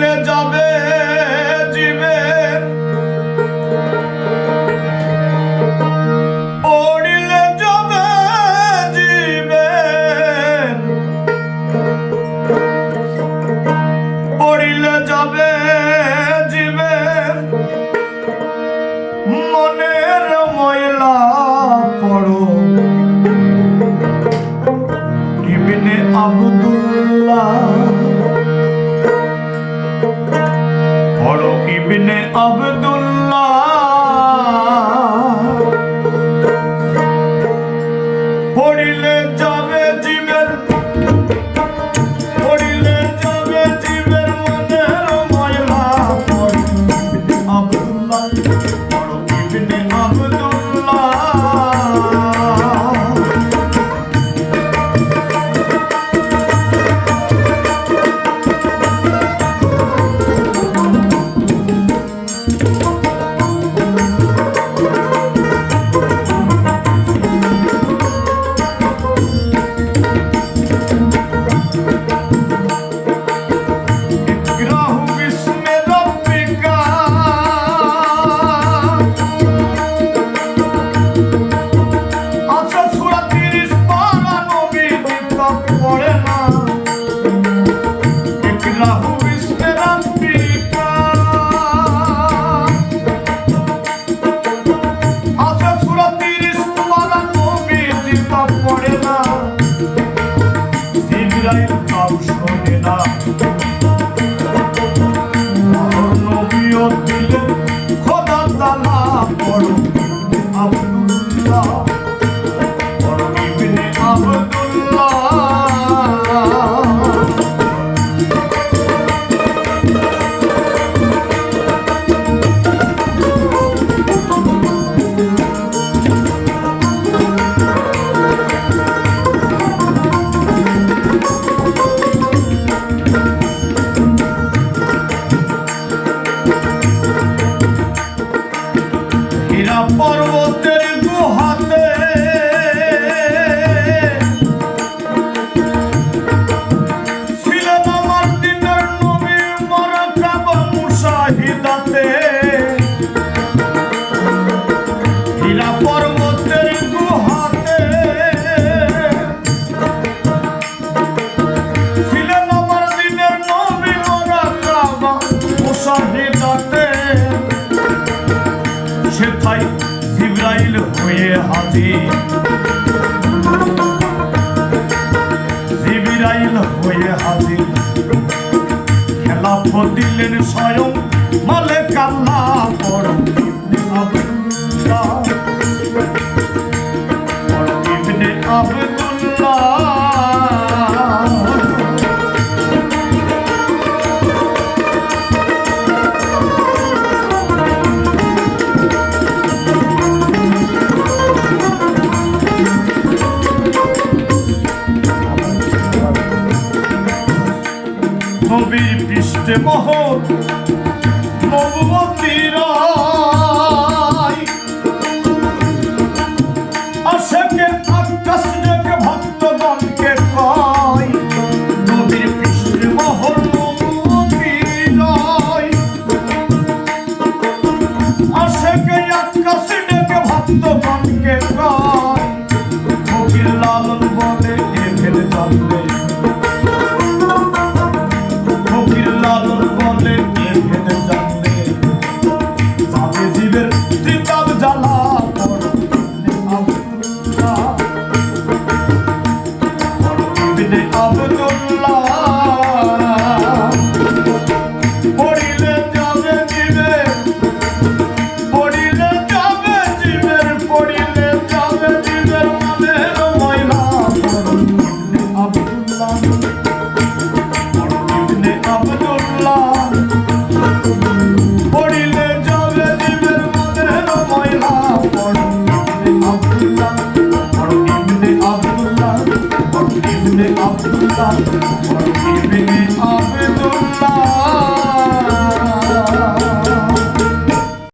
পড়িলে যাবে জীবের। পড়িলে যাবে জীবের। পড়িলে যাবে জীবের। মনের ময়লা পড়ো। ইবনে আব্দুল্লাহ ইবনে আব্দুল্লাহ পড়ে না। জিবরাইল কাউ শোনে না। দিলেন খোদা তালা পড়ো por হয়ে হাজির জিব্রাইল হয়ে হাজির। খেলাফত দিলেন স্বয়ং মালিক আল্লাহ বড় ইবনে আব্দুল্লাহ বড় ইবনে আব্দুল্লাহ নবীর পৃষ্ঠে মোহর নবমতির আশেকে, আকাশ ডেকে ভক্তগণকে কয়, নবীর পৃষ্ঠে মোহর নবমতির আশেকে, আকাশ ডেকে ভক্তগণকে কয় যাবে I'm keeping it up with the.